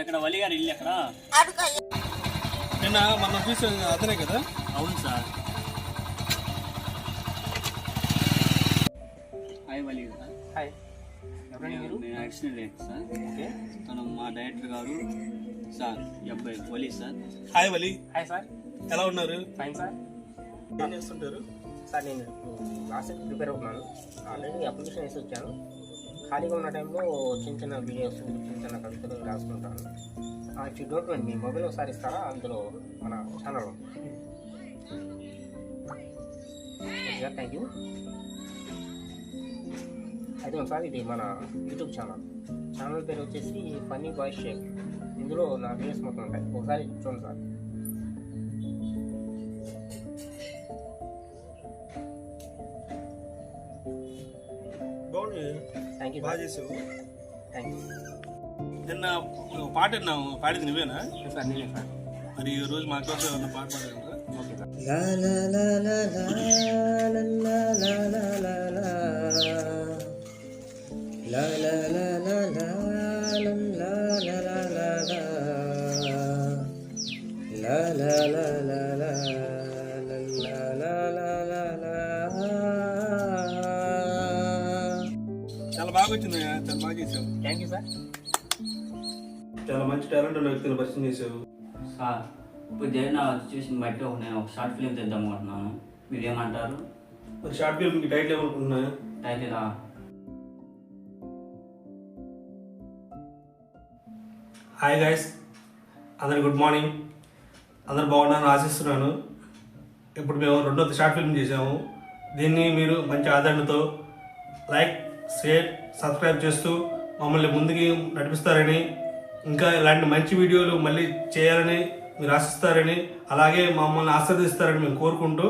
ఇక్కడ వలి గారు ఇల్లు ఎక్కడ? నిన్న మనం చూసే అతనే కదా? అవును సార్. Hi Vali hi. నేను యాక్సిడెంట్ అయింది సార్. తను మా డైరెక్టర్ గారు సార్ అబ్బాయి Vali sir. Hi Vali. Hi sir. ఎలా ఉన్నారు? Fine sir. ఏం చేస్తుంటారు? సార్ నేను లాస్ట్ ప్రిపేర్ అవుతున్నాను. ఆల్రెడీ అప్లికేషన్ వేసి వచ్చాను. ఖాళీగా ఉన్న టైంలో చిన్న చిన్న వీడియోస్ చిన్న చిన్న కవితలు రాసుకుంటాను. ఇఫ్ యూ డోంట్ మైండ్ మీ మొబైల్ ఒకసారి ఇస్తారా? అందులో మన ఛానల్ థ్యాంక్ యూ అయితే సార్ ఇది మన యూట్యూబ్ ఛానల్ ఛానల్ పేరు వచ్చేసి ఫన్నీ బాయ్ షేక్ ఇందులో నా వీడియోస్ మొత్తం ఉంటాయి. ఒకసారి చూడండి సార్. బాగుంది థ్యాంక్ యూ బాగా చేసావు. థ్యాంక్ యూ నిన్న ఒక పాట విన్నావు పాడింది నువ్వేనా? సార్ నేనే సార్ మరి ఈ రోజు మా కోసం పాట పాడారు ఓకే సార్ చాలా బాగా వచ్చింది చాలా బాగా చేసావు. థ్యాంక్ యూ సార్ చాలా మంచి టాలెంట్ ఉన్న వ్యక్తిని పరిచయం చేసావు. సార్ ఇప్పుడు జరిగిన సిచ్యువేషన్ బట్టి ఒక నేను ఒక షార్ట్ ఫిల్మ్ తెద్దాం అనుకుంటున్నాను. మీరు ఏమంటారు మరి షార్ట్ ఫిల్మ్కి టైటిల్ ఏమనుకుంటున్నా? టైటిల్ హాయ్ గైస్ అందరి గుడ్ మార్నింగ్ అందరు బాగున్నారని ఆశిస్తున్నాను. ఇప్పుడు మేము రెండో షార్ట్ ఫిల్మ్ చేసాము. దీన్ని మీరు మంచి ఆదరణతో లైక్ షేర్ సబ్స్క్రైబ్ చేస్తూ మమ్మల్ని ముందుకి నడిపిస్తారని ఇంకా ఇలాంటి మంచి వీడియోలు మళ్ళీ చేయాలని మీరు ఆశిస్తారని అలాగే మమ్మల్ని ఆస్వాదిస్తారని మేము కోరుకుంటూ